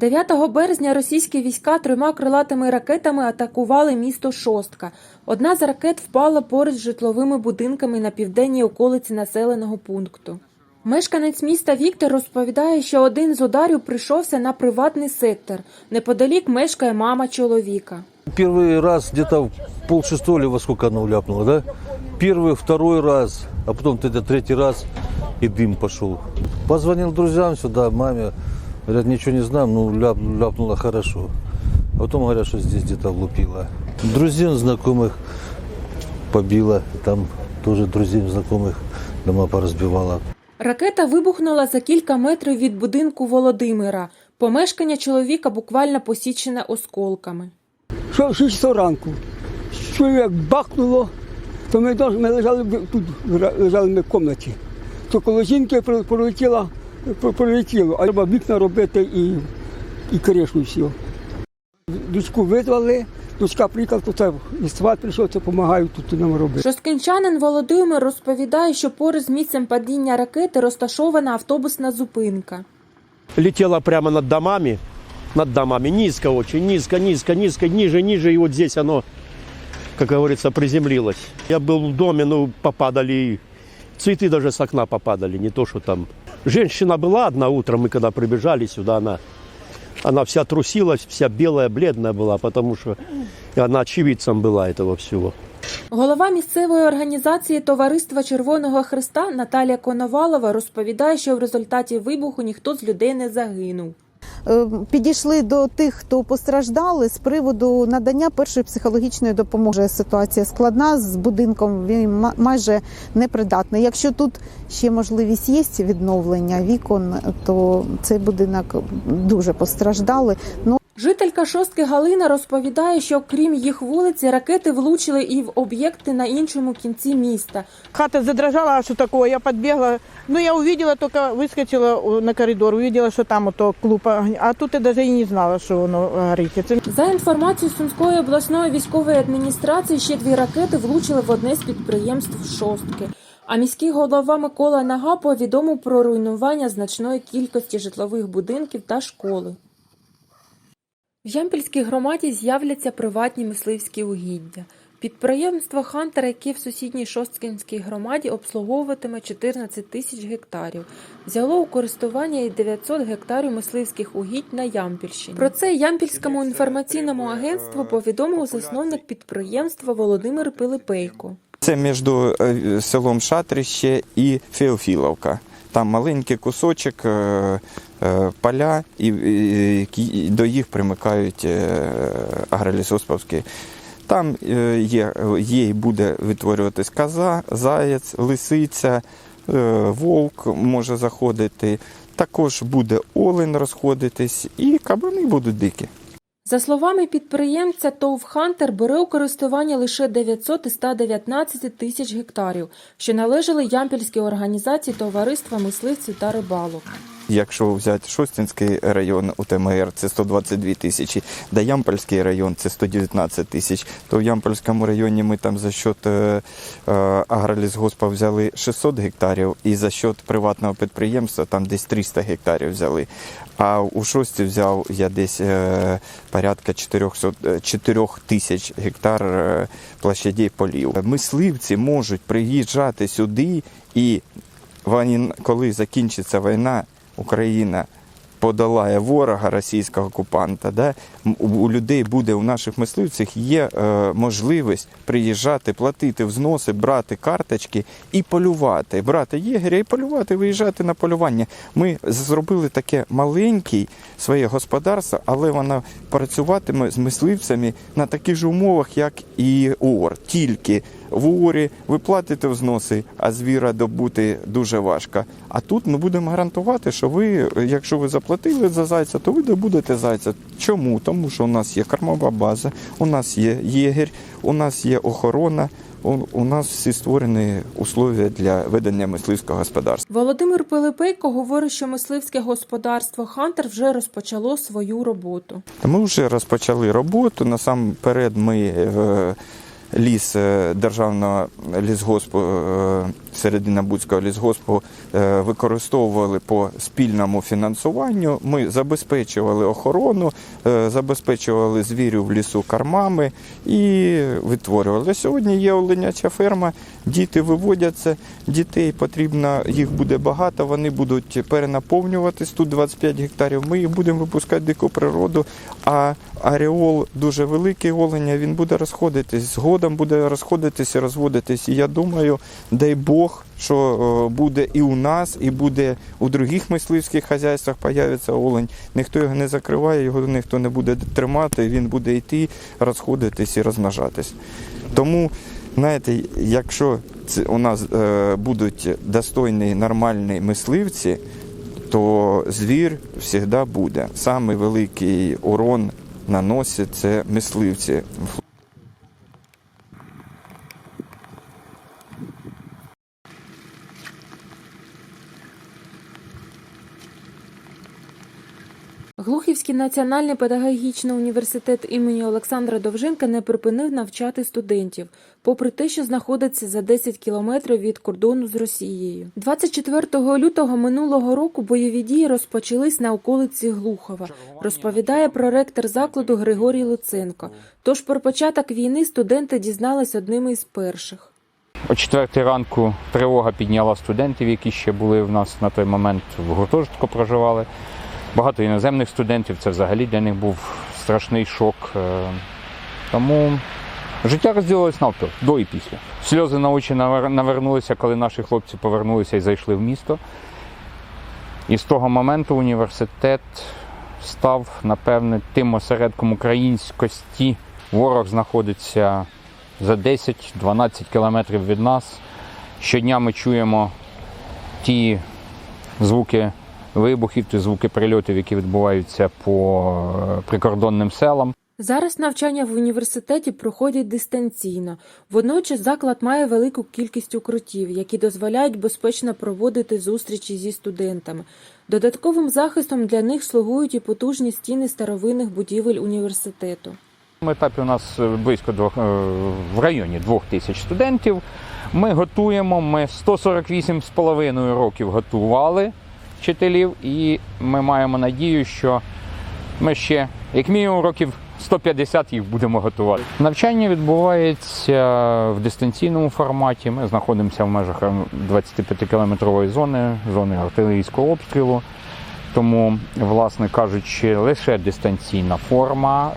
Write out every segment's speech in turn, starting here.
9 березня російські війська трьома крилатими ракетами атакували місто Шостка. Одна з ракет впала поруч з житловими будинками на південній околиці населеного пункту. Мешканець міста Віктор розповідає, що один з ударів прийшовся на приватний сектор. Неподалік мешкає мама чоловіка. Первый раз где-то в пол шестого или во сколько оно ляпнуло, да? Первый, второй раз, а потом это третий раз и дым пошел. Позвонил друзьям сюда, маме, говорят, ничего не знаем, ну ляп, ляпнуло хорошо. А потом говорят, что здесь где-то влупило. Друзей знакомых побило, там тоже друзей знакомых дома поразбивало. Ракета вибухнула за кілька метрів від будинку Володимира. Помешкання чоловіка буквально посічене осколками. Що 6 часов ранку. Що як бахнуло, то ми, ми лежали тут, лежали ми в кімнаті. То коло жінки про- пролетіло, а треба вікна робити і, і кришу все. Дочку визвали, дочка приїхала, то це і сват прийшов, це допомагають тут нам робити. Шосткинчанин Володимир розповідає, що поруч з місцем падіння ракети розташована автобусна зупинка. летела прямо над домами, над домами, низко очень, низко, низко, низко, ниже, ниже, и вот здесь оно, как говорится, приземлилось. Я был в доме, ну, попадали, и цветы даже с окна попадали, не то, что там. Женщина была одна утром, мы когда прибежали сюда, она, она вся трусилась, вся белая, бледная была, потому что она очевидцем была этого всего. Голова місцевої організації Товариства Червоного Христа Наталія Коновалова розповідає, що в результаті вибуху ніхто з людей не загинув. Е, підійшли до тих, хто постраждали з приводу надання першої психологічної допомоги. Ситуація складна з будинком. Він ма- майже непридатний. Якщо тут ще можливість є відновлення вікон, то цей будинок дуже постраждали. Жителька шостки Галина розповідає, що крім їх вулиці, ракети влучили і в об'єкти на іншому кінці міста. Хата задрожала, а что такое? Я подбегла. Ну, я увидела, только выскочила о, на коридор, увидела, что там то клуб. А тут я даже и не знала, что оно горит. Это За інформацією Сумської обласної військової адміністрації, ще дві ракети влучили в одне з підприємств шостки. А міський голова Микола Нага повідомив про руйнування значної кількості житлових будинків та школи. В Ямпільській громаді з'являться приватні мисливські угіддя. Підприємство Хантер, яке в сусідній Шосткінській громаді обслуговуватиме 14 тисяч гектарів, взяло у користування і 900 гектарів мисливських угідь на Ямпільщині. Про це Ямпільському інформаційному агентству повідомив засновник підприємства Володимир Пилипейко. Це між е, селом Шатрище і Феофіловка. Там маленький кусочок е, поля, і, і- і до їх примикають е, агролісоспавські. Там е, є, є і буде витворюватись коза, заєць, лисиця, е, вовк може заходити. Також буде олень розходитись, і кабани будуть дикі. За словами підприємця, ТОВ Хантер бере у користування лише 900 із 119 тисяч гектарів, що належали Ямпільській організації товариства мисливців та рибалок. Якщо взяти Шостинський район УТМР, це 122 тисячі, да Ямпольський район це 119 тисяч, то в Ямпольському районі ми там за счет е, е, агролісгоспа взяли 600 гектарів і за счет приватного підприємства там десь 300 гектарів взяли. А у Шості взяв я десь е, порядка 400, е, 4 тисяч гектар е, площадей полів. Мисливці можуть приїжджати сюди і вони, коли закінчиться війна, Україна подолає ворога російського окупанта, да, у людей буде у наших мисливців є е, можливість приїжджати, платити взноси, брати карточки і полювати, брати єгеря і полювати, виїжджати на полювання. Ми зробили таке маленьке своє господарство, але воно працюватиме з мисливцями на таких же умовах, як і ООР. Тільки в УОРі ви платите взноси, а звіра добути дуже важко. А тут ми будемо гарантувати, що ви, якщо ви заплатили за зайця, то ви добудете зайця. Чому? Тому що у нас є кормова база, у нас є єгерь, у нас є охорона. У, у нас всі створені условия для ведення мисливського господарства. Володимир Пилипейко говорить, що мисливське господарство Хантер вже розпочало свою роботу. Ми вже розпочали роботу. Насамперед, ми е, ліс е, державного лісгоспу е, Серединобудського лісгоспу е, використовували по спільному фінансуванню. Ми забезпечували охорону, забезпечували звірів в лісу кормами і витворювали. Сьогодні є оленяча ферма, діти виводяться, дітей потрібно, їх буде багато, вони будуть перенаповнюватись. Тут 25 гектарів. Ми їх будемо випускати дику природу, а ареол дуже великий оленя, він буде розходитись. Згодом буде розходитись і розводитись. І я думаю, дай Бог, що е, буде і у нас, і буде у других мисливських хазяйствах появиться олень. Ніхто його не закриває, його ніхто не буде тримати, він буде йти, розходитись і розмножатись. Тому, знаєте, якщо у нас е, будуть достойні нормальні мисливці, то звір завжди буде. Самий великий урон наносять це мисливці. Глухівський національний педагогічний університет імені Олександра Довженка не припинив навчати студентів, попри те, що знаходиться за 10 кілометрів від кордону з Росією. 24 лютого минулого року бойові дії розпочались на околиці Глухова, розповідає проректор закладу Григорій Луценко. Тож про початок війни студенти дізнались одними із перших. О четвертій ранку тривога підняла студентів, які ще були в нас на той момент в гуртожитку проживали. Багато іноземних студентів, це взагалі для них був страшний шок. Е, Тому життя розділилось навпіл, до і після. Сльози на очі навернулися, коли наші хлопці повернулися і зайшли в місто. І з того моменту університет став, напевне, тим осередком українськості. Ворог знаходиться за 10-12 кілометрів від нас. Щодня ми чуємо ті звуки вибухів, ті звуки прильотів, які відбуваються по е, прикордонним селам. Зараз навчання в університеті проходять дистанційно. Водночас заклад має велику кількість укриттів, які дозволяють безпечно проводити зустрічі зі студентами. Додатковим захистом для них слугують і потужні стіни старовинних будівель університету. На етапі у нас е, близько двох, е, в районі двох тисяч студентів. Ми готуємо, ми 148,5 років готували вчителів, і ми маємо надію, що ми ще, як мінімум, років 150 їх будемо готувати. Навчання відбувається в дистанційному форматі. Ми знаходимося в межах 25-кілометрової зони, зони артилерійського обстрілу. Тому, власне кажучи, лише дистанційна форма.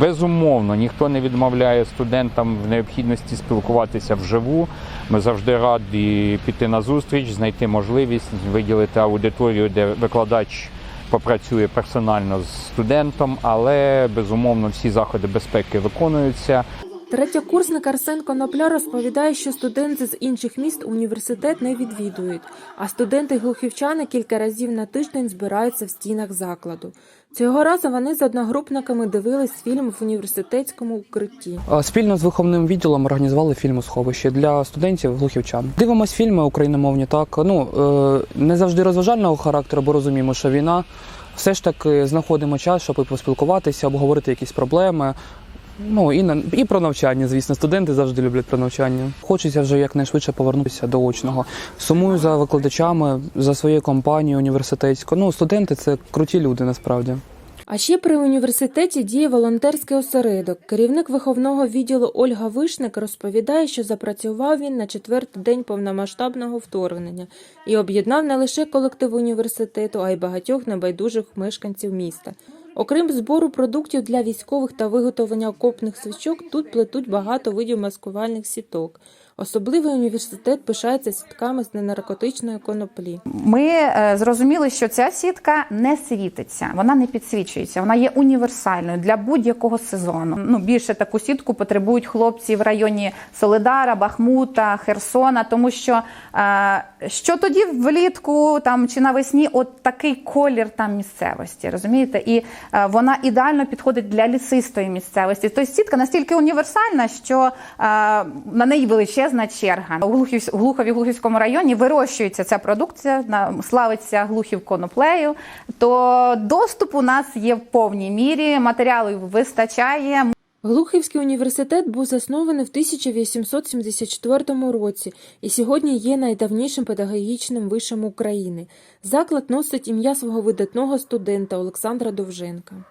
Безумовно, ніхто не відмовляє студентам в необхідності спілкуватися вживу. Ми завжди раді піти на зустріч, знайти можливість виділити аудиторію, де викладач попрацює персонально з студентом, але безумовно всі заходи безпеки виконуються. Третьокурсник Арсен Конопля розповідає, що студенти з інших міст університет не відвідують, а студенти-глухівчани кілька разів на тиждень збираються в стінах закладу. Цього разу вони з одногрупниками дивились фільм в університетському укритті. Спільно з виховним відділом організували фільм у сховищі для студентів глухівчан. Дивимось фільми україномовні, так ну е, не завжди розважального характеру, бо розуміємо, що війна. Все ж таки знаходимо час, щоб поспілкуватися, обговорити якісь проблеми. Ну і на і про навчання, звісно, студенти завжди люблять про навчання. Хочеться вже якнайшвидше повернутися до очного. Сумую за викладачами, за своєю компанією університетською. Ну, студенти це круті люди насправді. А ще при університеті діє волонтерський осередок. Керівник виховного відділу Ольга Вишник розповідає, що запрацював він на четвертий день повномасштабного вторгнення і об'єднав не лише колектив університету, а й багатьох небайдужих мешканців міста. Окрім збору продуктів для військових та виготовлення окопних свічок, тут плетуть багато видів маскувальних сіток. Особливий університет пишається сітками з ненаркотичної коноплі. Ми е, зрозуміли, що ця сітка не світиться, вона не підсвічується, вона є універсальною для будь-якого сезону. Ну більше таку сітку потребують хлопці в районі Солидара, Бахмута, Херсона, тому що е, що тоді влітку там чи навесні, от такий колір там місцевості, розумієте, і е, вона ідеально підходить для лісистої місцевості. Тобто сітка настільки універсальна, що на неї величезна черга. У Глухові Глухівському районі вирощується ця продукція, славиться Глухів коноплею. То доступ у нас є в повній мірі, матеріалу вистачає. Глухівський університет був заснований в 1874 році і сьогодні є найдавнішим педагогічним вишем України. Заклад носить ім'я свого видатного студента Олександра Довженка.